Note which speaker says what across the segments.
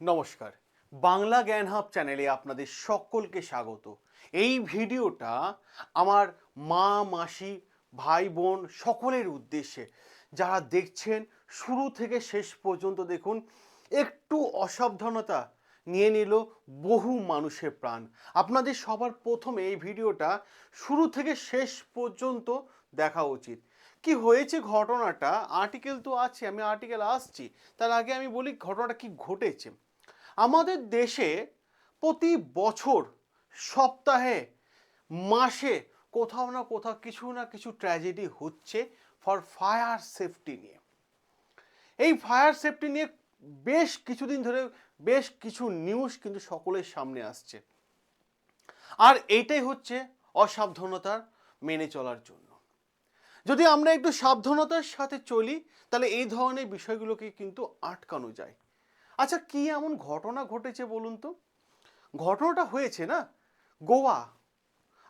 Speaker 1: নমস্কার। বাংলা জ্ঞান হাব চ্যানেলে আপনাদের সকলকে স্বাগত। এই ভিডিওটা আমার মা, মাসি, ভাই, বোন সকলের উদ্দেশ্যে। যারা দেখছেন, শুরু থেকে শেষ পর্যন্ত দেখুন, একটু অসাবধানতা নিয়ে নিল বহু মানুষের প্রাণ। আপনাদের সবার প্রথমে এই ভিডিওটা শুরু থেকে শেষ পর্যন্ত দেখা উচিত। কি হয়েছে ঘটনাটা? আর্টিকেল তো আছে, আমি আর্টিকেল আসছি। তার আগে আমি বলি ঘটনাটা কি ঘটেছে। আমাদের দেশে প্রতি বছর সপ্তাহে, মাসে কোথাও না কোথাও কিছু না কিছু ট্র্যাজেডি হচ্ছে ফর ফায়ার সেফটি নিয়ে। এই ফায়ার সেফটি নিয়ে বেশ কিছুদিন ধরে, বেশ কিছু নিউজ কিন্তু সকলের সামনে আসছে। আর এইটাই হচ্ছে অসাবধানতার মেনে চলার জন্য। যদি আমরা একটু সাবধানতার সাথে চলি, তাহলে এই ধরনের বিষয়গুলোকে কিন্তু আটকানো যায়। আচ্ছা কি এমন ঘটনা ঘটেছে বলুন তো? ঘটনাটা হয়েছে না? গোয়া।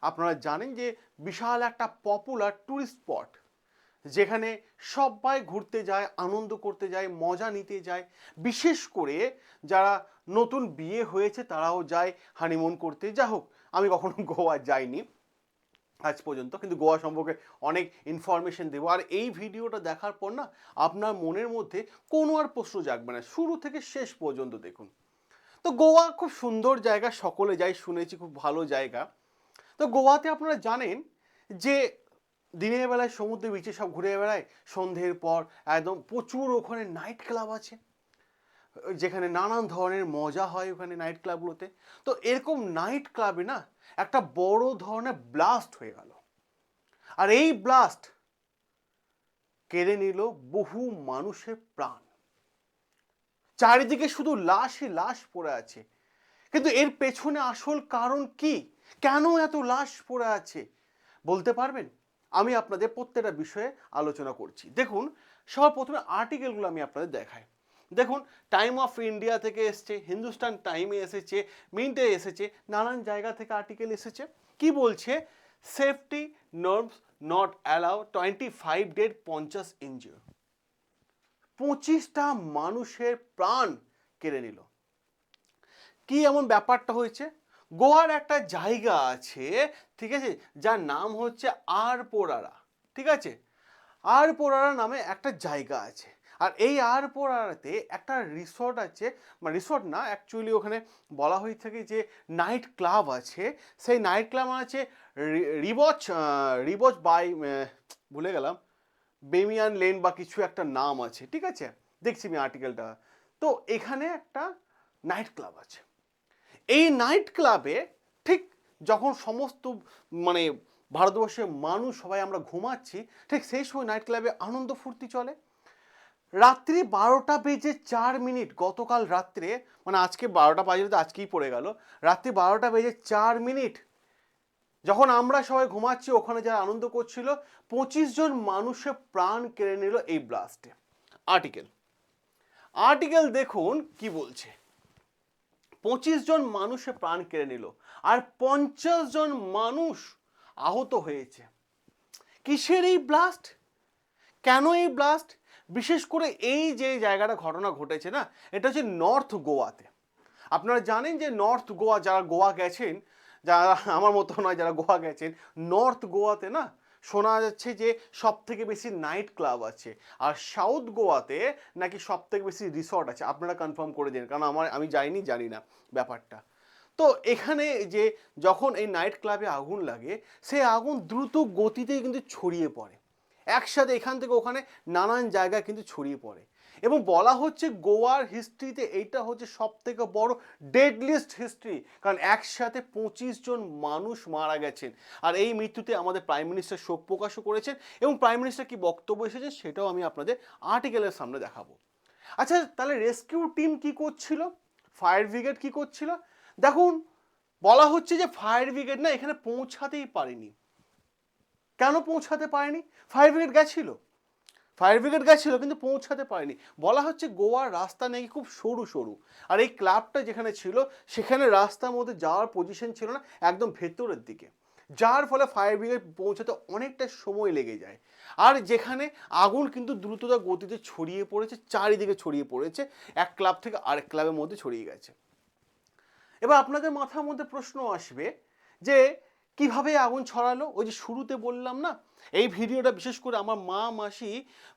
Speaker 1: আপনারা জানেন যে বিশাল একটা পপুলার ট্যুরিস্ট স্পট যেখানে সবাই ঘুরতে যায়, আনন্দ করতে যায়, মজা নিতে যায়। বিশেষ করে যারা নতুন বিয়ে হয়েছে, তারাও যায় হানিমুন করতে। যা হোক, আমি কখনো গোয়া যাইনি। আজ পর্যন্ত। কিন্তু গোয়া সম্পর্কে অনেক ইনফরমেশন দেবো। আর এই ভিডিওটা দেখার পর না, আপনার মনের মধ্যে কোনো আর প্রশ্ন জাগবে না। শুরু থেকে শেষ পর্যন্ত দেখুন। তো গোয়া খুব সুন্দর জায়গা, সকলে যাই, শুনেছি খুব ভালো জায়গা। তো গোয়াতে আপনারা জানেন যে দিনের বেলায় সমুদ্র বিচে সব ঘুরে বেড়ায়, সন্ধ্যের পর একদম প্রচুর ওখানে নাইট ক্লাব আছে। যেখানে নানান ধরনের মজা হয় ওখানে নাইট ক্লাবগুলোতে তো এরকম নাইট ক্লাবে না একটা বড় ধরনের ব্লাস্ট হয়ে গেল। আর এই ব্লাস্ট কেড়ে নিল বহু মানুষের প্রাণ। চারিদিকে শুধু লাশই লাশ পড়ে আছে। কিন্তু এর পেছনে আসল কারণ কি? কেন এত লাশ পড়ে আছে? বলতে পারবেন? আমি আপনাদের প্রত্যেকটা বিষয়ে আলোচনা করছি। দেখুন সবার প্রথমে আর্টিকেলগুলো আমি আপনাদের দেখাই। দেখুন টাইম অফ ইন্ডিয়া থেকে এসছে হিন্দুস্তান টাইমে এসেছে মিন্টে এসেছে, নানান জায়গা থেকে আর্টিকেল এসেছে। কি বলছে? Safety norms not allow twenty five dead পঞ্চাশ ইঞ্জিও পঁচিশটা মানুষের প্রাণ কেড়ে নিল। কি এমন ব্যাপারটা হয়েছে? গোয়ার একটা জায়গা আছে, ঠিক আছে, যার নাম হচ্ছে আর পোড়ারা ঠিক আছে? আর পোড়ারা নামে একটা জায়গা আছে। আর এই আর পোড়ারাতে একটা রিসর্ট আছে মানে রিসর্ট না অ্যাকচুয়ালি ওখানে বলা হয়ে থাকে যে নাইট ক্লাব আছে। সেই নাইট ক্লাব আছে রিবচ রিবচ বাই ভুলে গেলাম বেমিয়ান লেন বা কিছু একটা নাম আছে, ঠিক আছে? দেখছি আমি আর্টিকেলটা তো এখানে একটা নাইট ক্লাব আছে। এই নাইট ক্লাবে ঠিক যখন সমস্ত মানে ভারতবর্ষের মানুষ সবাই আমরা ঘুমাচ্ছি, ঠিক সেই সময় নাইট ক্লাবে আনন্দ ফুর্তি চলে। রাত্রি বারোটা বেজে চার মিনিট, গতকাল রাত্রে মানে আজকে বারোটা বাজে তো আজকেই পড়ে গেল, রাত্রি বারোটা বেজে চার মিনিট, যখন আমরা সবাই ঘুমাচ্ছি, ওখানে যারা আনন্দ করছিল, পঁচিশ জন মানুষের প্রাণ কেড়ে নিল এই ব্লাস্টে আর্টিকেল আর্টিকেল দেখুন কি বলছে। পঁচিশ জন মানুষের প্রাণ কেড়ে নিল, আর পঞ্চাশ জন মানুষ আহত হয়েছে। কিসের এই ব্লাস্ট কেন এই ব্লাস্ট বিশেষ করে এই যে জায়গাটা ঘটনা ঘটেছে না, এটা হচ্ছে নর্থ গোয়াতে আপনারা জানেন যে নর্থ গোয়া যারা গোয়া গেছেন, যারা আমার মতো নয়, যারা গোয়া গেছেন নর্থ গোয়াতে না শোনা যাচ্ছে যে সব থেকে বেশি নাইট ক্লাব আছে। আর সাউথ গোয়াতে নাকি সব থেকে বেশি রিসর্ট আছে, আপনারা কনফার্ম করে দিন, কারণ আমার, আমি যাইনি, জানি না ব্যাপারটা। তো এখানে যে যখন এই নাইট ক্লাবে আগুন লাগে, সেই আগুন দ্রুত গতিতে কিন্তু ছড়িয়ে পড়ে। একসাথে এখান থেকে ওখানে নানান জায়গায় কিন্তু ছড়িয়ে পড়ে। এবং বলা হচ্ছে গোয়ার হিস্ট্রিতে এইটা হচ্ছে সব থেকে বড় ডেডলিস্ট হিস্ট্রি কারণ একসাথে পঁচিশ জন মানুষ মারা গেছেন। আর এই মৃত্যুতে আমাদের প্রাইম মিনিস্টার শোক প্রকাশও করেছেন এবং প্রাইম মিনিস্টার কি বক্তব্য এসেছে সেটাও আমি আপনাদের আর্টিকেলের সামনে দেখাবো। আচ্ছা তাহলে রেস্কিউ টিম কি করছিল? ফায়ার ব্রিগেড কি করছিল? দেখুন, বলা হচ্ছে যে ফায়ার ব্রিগেড না এখানে পৌঁছাতেই পারেনি। কেন পৌঁছাতে পারেনি? ফায়ার ব্রিগেড গেছিল। ফায়ার ব্রিগেড গেছিল কিন্তু পৌঁছাতে পারেনি। বলা হচ্ছে গোয়ার রাস্তা নাকি খুব সরু সরু। আর এই ক্লাবটা যেখানে ছিল, সেখানে রাস্তার মধ্যে যাওয়ার পজিশন ছিল না, একদম ভেতরের দিকে। যার ফলে ফায়ার ব্রিগেড পৌঁছাতে অনেকটা সময় লেগে যায়। আর যেখানে আগুন কিন্তু দ্রুততা গতিতে ছড়িয়ে পড়েছে, চারিদিকে ছড়িয়ে পড়েছে, এক ক্লাব থেকে আরেক ক্লাবের মধ্যে ছড়িয়ে গেছে। এবার আপনাদের মাথার মধ্যে প্রশ্ন আসবে যে কীভাবে আগুন ছড়ালো? ওই যে শুরুতে বললাম না? এই ভিডিওটা বিশেষ করে আমার মা, মাসি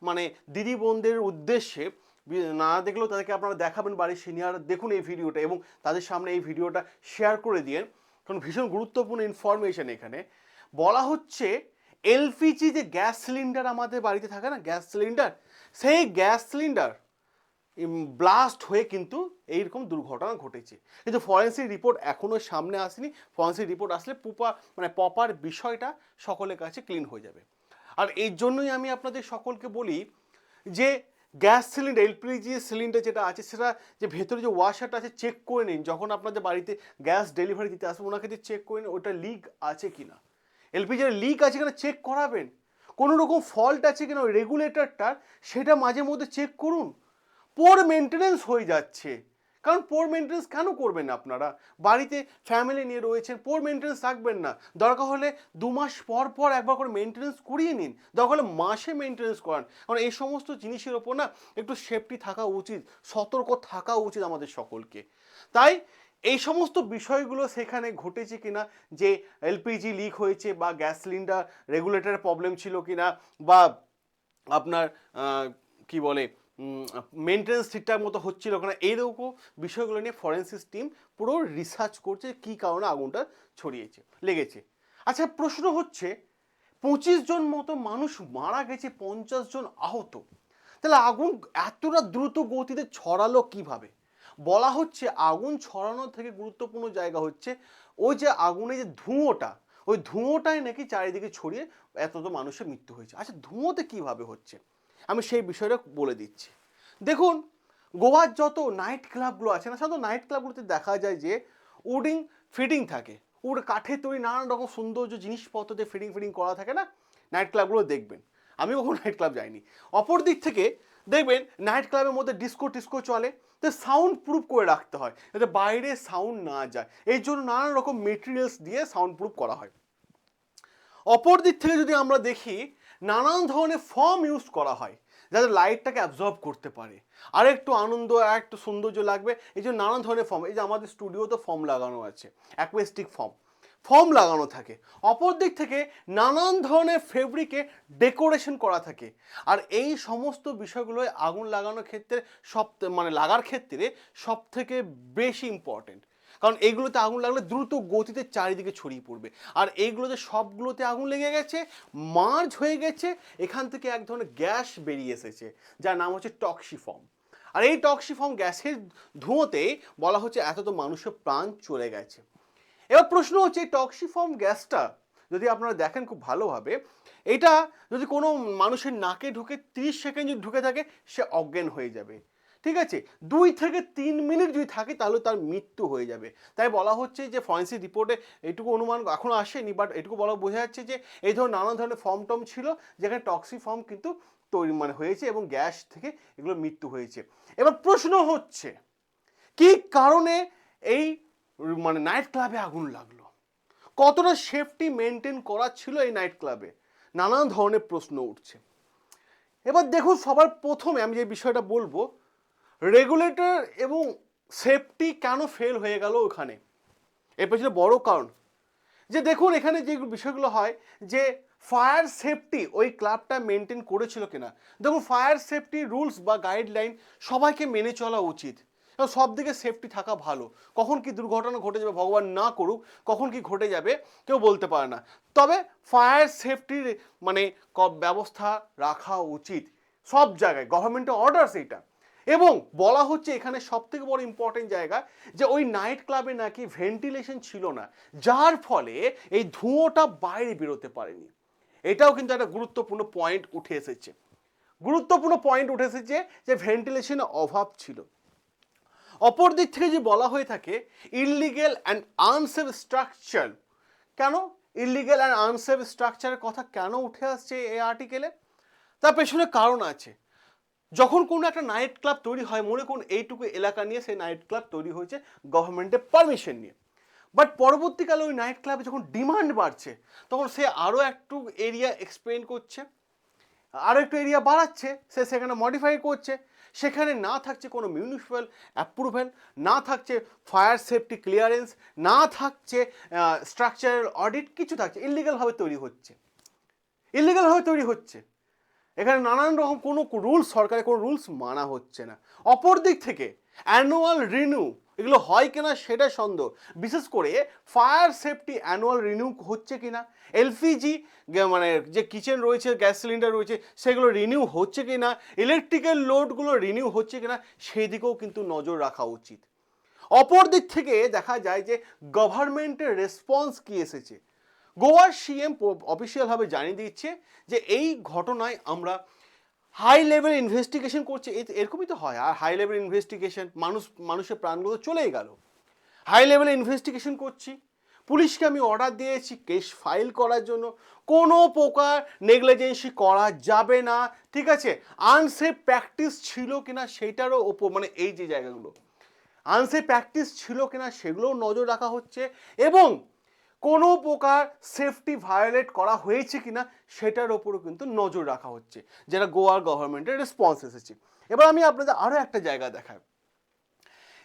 Speaker 1: মানে দিদি বোনদের উদ্দেশ্যে না দেখলেও তাদেরকে আপনারা দেখাবেন বাড়ির সিনিয়র, দেখুন এই ভিডিওটা এবং তাদের সামনে এই ভিডিওটা শেয়ার করে দিন কারণ ভীষণ গুরুত্বপূর্ণ ইনফরমেশন এখানে। বলা হচ্ছে, এলপিজি যে গ্যাস সিলিন্ডার আমাদের বাড়িতে থাকে না, গ্যাস সিলিন্ডার, সেই গ্যাস সিলিন্ডার ব্লাস্ট হয়ে কিন্তু এইরকম দুর্ঘটনা ঘটেছে। কিন্তু ফরেন্সিক রিপোর্ট এখনও সামনে আসেনি ফরেন্সিক রিপোর্ট আসলে পুপা মানে পপার বিষয়টা সকলের কাছে ক্লিন হয়ে যাবে। আর এই জন্যই আমি আপনাদের সকলকে বলি যে, গ্যাস সিলিন্ডার, এলপিজি সিলিন্ডার যেটা আছে, সেটা যে ভেতরে যে ওয়াশারটা আছে চেক করে নিন। যখন আপনাদের বাড়িতে গ্যাস ডেলিভারি দিতে আসবে, ওনাকে যে চেক করে নিন, ওটা লিক আছে কি না এলপিজির লিক আছে কিনা চেক করাবেন। কোনো রকম ফল্ট আছে কিনা, ওই রেগুলেটরটার সেটা মাঝে মধ্যে চেক করুন। পোর মেনটেনেন্স হয়ে যাচ্ছে। কারণ পোর মেনটেন্স কেন করবেন আপনারা? বাড়িতে ফ্যামিলি নিয়ে রয়েছেন পোর মেনটেনেন্স রাখবেন না। দরকার হলে দু মাস পর পর একবার করে মেনটেনেন্স করিয়ে নিন। দরকার হলে মাসে মেনটেনেন্স করান। কারণ এই সমস্ত জিনিসের ওপর না একটু সেফটি থাকা উচিত, সতর্ক থাকা উচিত আমাদের সকলকে। তাই এই সমস্ত বিষয়গুলো সেখানে ঘটেছে কিনা, যে এলপিজি লিক হয়েছে বা গ্যাস সিলিন্ডার রেগুলেটরের প্রবলেম ছিল কিনা, বা আপনার কি বলে মেনটেন্স ঠিকঠাক মতো হচ্ছিল কিনা এইরকম বিষয়গুলো নিয়ে ফরেন্সিক টিম পুরো রিসার্চ করছে কী কারণে আগুনটা ছড়িয়েছে, লেগেছে। আচ্ছা প্রশ্ন হচ্ছে পঁচিশ জন মতো মানুষ মারা গেছে, পঞ্চাশ জন আহত। তাহলে আগুন এতটা দ্রুত গতিতে ছড়ালো কীভাবে? বলা হচ্ছে আগুন ছড়ানোর থেকে গুরুত্বপূর্ণ জায়গা হচ্ছে ওই যে আগুনের যে ধুঁয়োটা, ওই ধুঁয়োটাই নাকি চারিদিকে ছড়িয়ে এত তো মানুষের মৃত্যু হয়েছে। আচ্ছা ধুঁয়োতে কীভাবে হচ্ছে? আমি সেই বিষয়টা বলে দিচ্ছি। দেখুন, গোয়ার যত নাইট ক্লাবগুলো আছে, না, সাধারণত নাইট ক্লাবগুলোতে দেখা যায় যে উডিং ফিটিং থাকে। উড, কাঠের তৈরি নানান রকম সৌন্দর্য জিনিসপত্র দিয়ে ফিটিং ফিটিং করা থাকে, না? নাইট ক্লাবগুলো দেখবেন। আমি কখনো নাইট ক্লাব যাইনি। অপর দিক থেকে দেখবেন নাইট ক্লাবের মধ্যে ডিস্কো টিস্কো চলে। তো সাউন্ড প্রুফ করে রাখতে হয়, যাতে বাইরে সাউন্ড না যায়। এই জন্য নানান রকম মেটেরিয়ালস দিয়ে সাউন্ড প্রুফ করা হয়। অপর দিক থেকে যদি আমরা দেখি নানান ধরনের ফর্ম ইউজ করা হয় যাতে লাইটটাকে অ্যাবজর্ব করতে পারে। আর একটু আনন্দ আর একটু সৌন্দর্য লাগবে। এই জন্য নানান ধরনের ফর্ম এই যে আমাদের স্টুডিওতে ফর্ম লাগানো আছে অ্যাকুয়েস্টিক ফর্ম ফর্ম লাগানো থাকে। অপর দিক থেকে নানান ধরনের ফেব্রিকে ডেকোরেশন করা থাকে। আর এই সমস্ত বিষয়গুলো আগুন লাগানোর ক্ষেত্রে সব মানে লাগার ক্ষেত্রে সব থেকে বেশি ইম্পর্টেন্ট কারণ এইগুলোতে আগুন লাগলে দ্রুত গতিতে চারিদিকে ছড়িয়ে পড়বে। আর এইগুলোতে সবগুলোতে আগুন লেগে গেছে, মার্জ হয়ে গেছে, এখান থেকে এক ধরনের গ্যাস বেরিয়ে এসেছে, যার নাম হচ্ছে টক্সিফর্ম। আর এই টক্সিফর্ম গ্যাসের ধুঁয়োতে বলা হচ্ছে এত তো মানুষের প্রাণ চলে গেছে। এবার প্রশ্ন হচ্ছে, এই টক্সিফর্ম গ্যাসটা যদি আপনারা দেখেন খুব ভালোভাবে, এটা যদি কোনো মানুষের নাকে ঢুকে তিরিশ সেকেন্ড যদি ঢুকে থাকে, সে অজ্ঞান হয়ে যাবে। ঠিক আছে? দুই থেকে তিন মিনিট যদি থাকে, তাহলে তার মৃত্যু হয়ে যাবে। তাই বলা হচ্ছে যে ফরেন্সিক রিপোর্টে এটুকু অনুমান এখনও আসেনি বাট এটুকু বলা, বোঝা যাচ্ছে যে, এই ধরনের নানান ধরনের ফর্ম টম ছিল, যেখানে টক্সি ফর্ম কিন্তু তৈরি মানে হয়েছে এবং গ্যাস থেকে এগুলো মৃত্যু হয়েছে। এবার প্রশ্ন হচ্ছে, কি কারণে এই মানে নাইট ক্লাবে আগুন লাগল? কতটা সেফটি মেনটেন করা ছিল এই নাইট ক্লাবে নানান ধরনের প্রশ্ন উঠছে। এবার দেখুন, সবার প্রথমে আমি যে বিষয়টা বলব রেগুলেটর এবং সেফটি কেন ফেল হয়ে গেল ওখানে? এর পেছনে বড় কারণ। যে দেখুন, এখানে যে বিষয়গুলো হয় যে ফায়ার সেফটি ওই ক্লাবটা মেনটেন করেছিল কিনা। দেখুন ফায়ার সেফটি রুলস বা গাইডলাইন সবাইকে মেনে চলা উচিত। সব দিকে সেফটি থাকা ভালো। কখন কি দুর্ঘটনা ঘটে যাবে ভগবান না করুক, কখন কি ঘটে যাবে কেউ বলতে পারে না। তবে ফায়ার সেফটির মানে ব্যবস্থা রাখা উচিত। সব জায়গায় গভর্নমেন্টের অর্ডার সেইটা এবং বলা হচ্ছে এখানে সব থেকে বড় ইম্পর্টেন্ট জায়গা যে ওই নাইট ক্লাবে নাকি ভেন্টিলেশন ছিল না, যার ফলে এই ধুঁয়োটা বাইরে বেরোতে পারেনি। এটাও কিন্তু একটা গুরুত্বপূর্ণ পয়েন্ট উঠে এসেছে। গুরুত্বপূর্ণ পয়েন্ট উঠে এসেছে যে ভেন্টিলেশনের অভাব ছিল। অপর দিক থেকে যে বলা হয়ে থাকে ইলিগেল অ্যান্ড আনসেফ স্ট্রাকচার কেন? ইলিগেল অ্যান্ড আনসেফ স্ট্রাকচারের কথা কেন উঠে আসছে এই আর্টিকেলে তার পেছনে কারণ আছে। যখন কোনো একটা নাইট ক্লাব তৈরি হয়, মনে করুন এইটুকু এলাকা নিয়ে সেই নাইট ক্লাব তৈরি হয়েছে গভর্নমেন্টের পারমিশন নিয়ে। বাট পরবর্তীকালে ওই নাইট ক্লাবে যখন ডিমান্ড বাড়ছে, তখন সে আরও একটু এরিয়া এক্সপ্লেন করছে, আরও একটু এরিয়া বাড়াচ্ছে, সে সেখানে মডিফাই করছে। সেখানে না থাকছে কোনো মিউনিসিপ্যাল অ্যাপ্রুভেল না থাকছে ফায়ার সেফটি ক্লিয়ারেন্স না থাকছে স্ট্রাকচারাল অডিট কিছু থাকছে। ইলিগালভাবে তৈরি হচ্ছে। ইলিগালভাবে তৈরি হচ্ছে। এখানে নানান রকম কোনো রুলস, সরকারের কোনো রুলস মানা হচ্ছে না। অপর দিক থেকে অ্যানুয়াল রিনিউ, এগুলো হয় কিনা সেটা সন্দেহ। বিশেষ করে ফায়ার সেফটি অ্যানুয়াল রিনিউ হচ্ছে কিনা, এলপিজি মানে যে কিচেন রয়েছে, গ্যাস সিলিন্ডার রয়েছে, সেগুলো রিনিউ হচ্ছে কিনা, ইলেকট্রিক্যাল লোডগুলো রিনিউ হচ্ছে কিনা, সেদিকেও কিন্তু নজর রাখা উচিত। অপর দিক থেকে দেখা যায় যে গভর্নমেন্টের রেসপন্স কী এসেছে? গোয়ার সিএম অফিসিয়ালভাবে জানিয়ে দিচ্ছে যে এই ঘটনায় আমরা হাই লেভেল ইনভেস্টিগেশন করছে। এরকমই তো হয়। আর হাই লেভেল ইনভেস্টিগেশন, মানুষ, মানুষের প্রাণগুলো চলেই গেল। হাই লেভেলে ইনভেস্টিগেশন করছি। পুলিশকে আমি অর্ডার দিয়েছি কেস ফাইল করার জন্য। কোনো প্রকার নেগলিজেন্সি করা যাবে না। ঠিক আছে? আনসেফ প্র্যাকটিস ছিল কিনা সেটারও ওপর মানে এই যে জায়গাগুলো, আনসেফ প্র্যাকটিস ছিল কিনা সেগুলোও নজর রাখা হচ্ছে। এবং কোনো প্রকার সেফটি ভায়োলেট করা হয়েছে কিনা সেটার ওপরও কিন্তু নজর রাখা হচ্ছে, যেটা গোয়ার গভর্নমেন্টের রেসপন্স এসেছে। এবার আমি আপনাদের আরও একটা জায়গা দেখাই।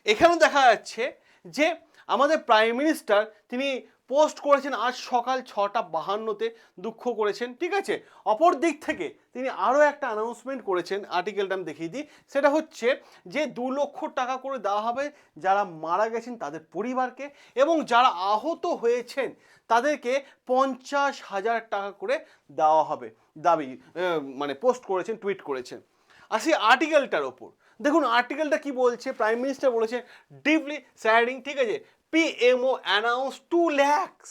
Speaker 1: এখানে দেখা যাচ্ছে যে আমাদের প্রাইম মিনিস্টার তিনি পোস্ট করেছেন আজ সকাল ছটা বাহান্নতে দুঃখ করেছেন, ঠিক আছে? অপর দিক থেকে তিনি আরও একটা অ্যানাউন্সমেন্ট করেছেন আর্টিকেলটা আমি দেখিয়ে দিই। সেটা হচ্ছে যে দু লক্ষ টাকা করে দেওয়া হবে যারা মারা গেছেন তাদের পরিবারকে এবং যারা আহত হয়েছেন তাদেরকে পঞ্চাশ হাজার টাকা করে দেওয়া হবে দাবি মানে পোস্ট করেছেন টুইট করেছেন। আসি আর্টিকেলটার ওপর, দেখুন আর্টিকেলটা কি বলছে? প্রাইম মিনিস্টার বলেছে ডিপলি স্যাডিং ঠিক আছে? পিএমও অ্যানাউন্স টু ল্যাক্স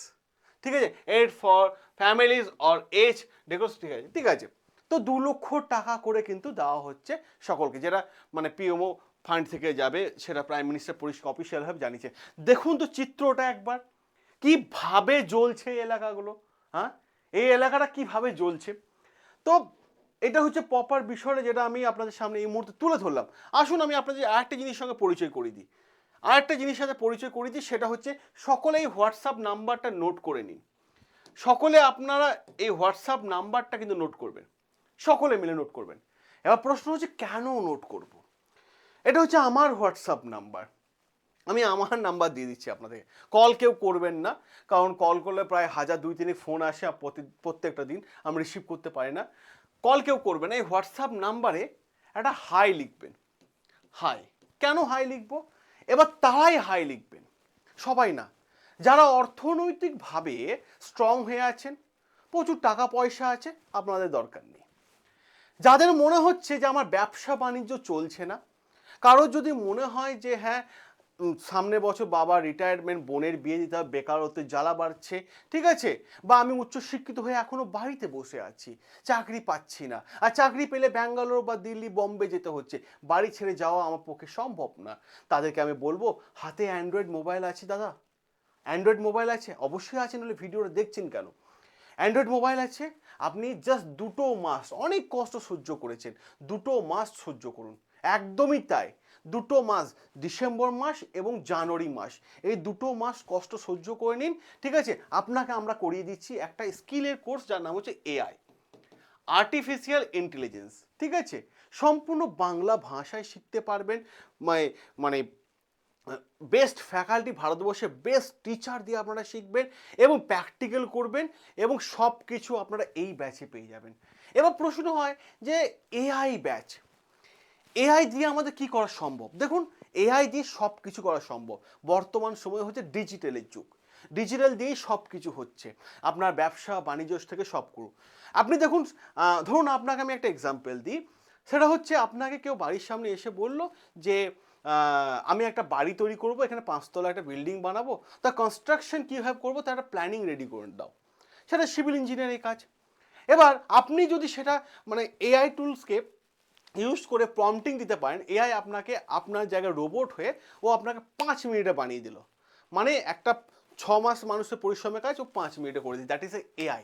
Speaker 1: ঠিক আছে? Aid for families or age ডেকোস ঠিক আছে? ঠিক আছে? তো দু লক্ষ টাকা করে কিন্তু দেওয়া হচ্ছে সকলকে। যেটা মানে পিএমও ফান্ড থেকে যাবে, সেটা প্রাইম মিনিস্টার পরিষ্কার অফিসিয়ালভাবে জানিয়েছে। দেখুন তো চিত্রটা একবার। কীভাবে জ্বলছে এই এলাকাগুলো? হ্যাঁ? এই এলাকাটা কীভাবে জ্বলছে? তো এটা হচ্ছে প্রপার বিষয়টা যেটা আমি আপনাদের সামনে এই মুহূর্তে তুলে ধরলাম। আসুন আমি আপনাদের আরেকটা জিনিস সঙ্গে পরিচয় করে দিই। আরেকটা জিনিস সাথে পরিচয় করে দিই, সেটা হচ্ছে সকলে এই হোয়াটসঅ্যাপ নাম্বারটা নোট করে নিন। সকলে আপনারা এই হোয়াটসঅ্যাপ নাম্বারটা কিন্তু নোট করবেন। সকলে মিলে নোট করবেন। এবার প্রশ্ন হচ্ছে, কেন নোট করব? এটা হচ্ছে আমার হোয়াটসঅ্যাপ নাম্বার। আমি আমার নাম্বার দিয়ে দিচ্ছি আপনাদেরকে কল কেউ করবেন না, কারণ কল করলে প্রায় হাজার, দুই তিনে ফোন আসে প্রত্যেকটা দিন আমি রিসিভ করতে পারি না। কল কেউ করবে না, এই হোয়াটসঅ্যাপ নাম্বারে একটা হাই লিখবেন। হাই। কেন হাই লিখব? এবার তারাই হাই লিখবেন। সবাই না। যারা অর্থনৈতিকভাবে স্ট্রং হয়ে আছেন, প্রচুর টাকা পয়সা আছে, আপনাদের দরকার নেই। যাদের মনে হচ্ছে যে আমার ব্যবসা বাণিজ্য চলছে না, কারোর যদি মনে হয় যে হ্যাঁ সামনে বছর বাবা রিটায়ারমেন্ট বোনের বিয়ে দিতে হবে, বেকারত্বের জ্বালা বাড়ছে, ঠিক আছে? বা আমি উচ্চশিক্ষিত হয়ে এখনও বাড়িতে বসে আছি, চাকরি পাচ্ছি না। আর চাকরি পেলে ব্যাঙ্গালোর বা দিল্লি, বম্বে যেতে হচ্ছে। বাড়ি ছেড়ে যাওয়া আমার পক্ষে সম্ভব না। তাদেরকে আমি বলব, হাতে অ্যান্ড্রয়েড মোবাইল আছে দাদা। অ্যান্ড্রয়েড মোবাইল আছে? অবশ্যই আছে, নাহলে ভিডিওটা দেখছেন কেন? অ্যান্ড্রয়েড মোবাইল আছে, আপনি জাস্ট দুটো মাস অনেক কষ্ট সহ্য করেছেন। দুটো মাস সহ্য করুন। একদমই তাই। দুটো মাস, ডিসেম্বর মাস এবং জানুয়ারি মাস। এই দুটো মাস কষ্ট সহ্য করে নিন, ঠিক আছে? আপনাকে আমরা করিয়ে দিচ্ছি একটা স্কিলের কোর্স যার নাম হচ্ছে এআই, আর্টিফিশিয়াল ইন্টেলিজেন্স, ঠিক আছে? সম্পূর্ণ বাংলা ভাষায় শিখতে পারবেন মানে মানে বেস্ট ফ্যাকাল্টি ভারতবর্ষে বেস্ট টিচার দিয়ে আপনারা শিখবেন এবং প্র্যাকটিক্যাল করবেন এবং সব কিছু আপনারা এই ব্যাচে পেয়ে যাবেন। এবার প্রশ্ন হয় যে, এআই ব্যাচ এআই দিয়ে আমাদের কি করা সম্ভব? দেখুন এআই দিয়ে সব কিছু করা সম্ভব। বর্তমান সময় হচ্ছে ডিজিটালের যুগ। ডিজিটাল দিয়েই সব কিছু হচ্ছে। আপনার ব্যবসা, বাণিজ্য থেকে সব করু আপনি দেখুন ধরুন আপনাকে আমি একটা এক্সাম্পল দিই। সেটা হচ্ছে আপনাকে কেউ বাড়ির সামনে এসে বলল যে আমি একটা বাড়ি তৈরি করব, এখানে পাঁচতলা একটা বিল্ডিং বানাবো। তা কনস্ট্রাকশন কীভাবে করব? তার একটা প্ল্যানিং রেডি করে দাও। সেটা সিভিল ইঞ্জিনিয়ারিং কাজ। এবার আপনি যদি সেটা মানে এআই টুলসকে ইউজ করে প্রম্পটিং দিতে পারেন এআই আপনাকে আপনার জায়গায় রোবট হয়ে ও আপনাকে পাঁচ মিনিটে বানিয়ে দিল। মানে একটা ছ মাস মানুষের পরিশ্রমের কাজ ও পাঁচ মিনিটে করে দিই দ্যাট ইজ এআই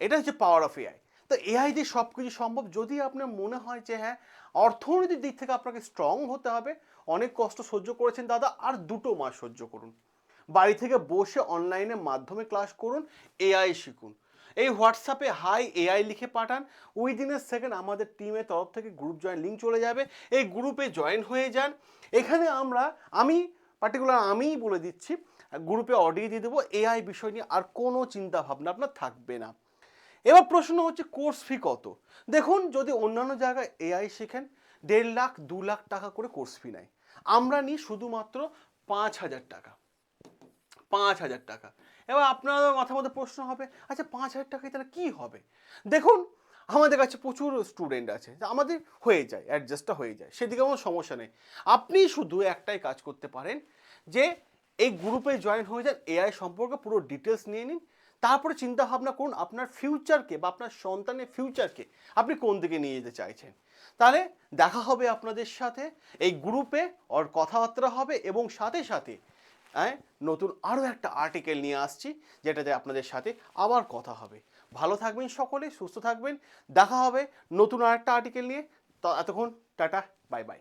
Speaker 1: এটা হচ্ছে পাওয়ার অফ এআই তো এআই দিয়ে সব কিছু সম্ভব যদি আপনার মনে হয় যে হ্যাঁ অর্থনৈতিক দিক থেকে আপনাকে স্ট্রং হতে হবে, অনেক কষ্ট সহ্য করেছেন দাদা, আর দুটো মাস সহ্য করুন। বাড়ি থেকে বসে অনলাইনের মাধ্যমে ক্লাস করুন এআই শিখুন। এই হোয়াটসঅ্যাপে, হাই, এআই লিখে পাঠান। উইদিনের সেকেন্ড আমাদের টিমের তরফ থেকে গ্রুপ জয়েন লিঙ্ক চলে যাবে। এই গ্রুপে জয়েন হয়ে যান। এখানে আমরা, আমি পার্টিকুলার আমিই বলে দিচ্ছি গ্রুপে অডিও দিয়ে দেবো। এআই বিষয় নিয়ে আর কোনো চিন্তা ভাবনা আপনার থাকবে না। এবার প্রশ্ন হচ্ছে কোর্স ফি কত? দেখুন, যদি অন্যান্য জায়গায় এআই শেখেন, দেড় লাখ, দু লাখ টাকা করে কোর্স ফি নেয়। আমরা নিই শুধুমাত্র পাঁচ হাজার টাকা। পাঁচ হাজার টাকা। এবার আপনাদের মাথার মধ্যে প্রশ্ন হবে আচ্ছা পাঁচ হাজার টাকায় তাহলে কী হবে? দেখুন, আমাদের কাছে প্রচুর স্টুডেন্ট আছে আমাদের হয়ে যায় অ্যাডজাস্টটা হয়ে যায়, সেদিকে কোনো সমস্যা নেই। আপনি শুধু একটাই কাজ করতে পারেন যে, এই গ্রুপে জয়েন হয়ে যান এআই সম্পর্কে পুরো ডিটেলস নিয়ে নিন, তারপরে চিন্তা ভাবনা করুন, আপনার ফিউচারকে বা আপনার সন্তানের ফিউচারকে আপনি কোন দিকে নিয়ে যেতে চাইছেন। তাহলে দেখা হবে আপনাদের সাথে, এই গ্রুপে ওর কথাবার্তা হবে এবং সাথে সাথে হ্যাঁ নতুন আরও একটা আর্টিকেল নিয়ে আসছি, যেটাতে আপনাদের সাথে আবার কথা হবে। ভালো থাকবেন সকলে, সুস্থ থাকবেন। দেখা হবে নতুন আরেকটা আর্টিকেল নিয়ে। তো, এতক্ষণ, টাটা বাই বাই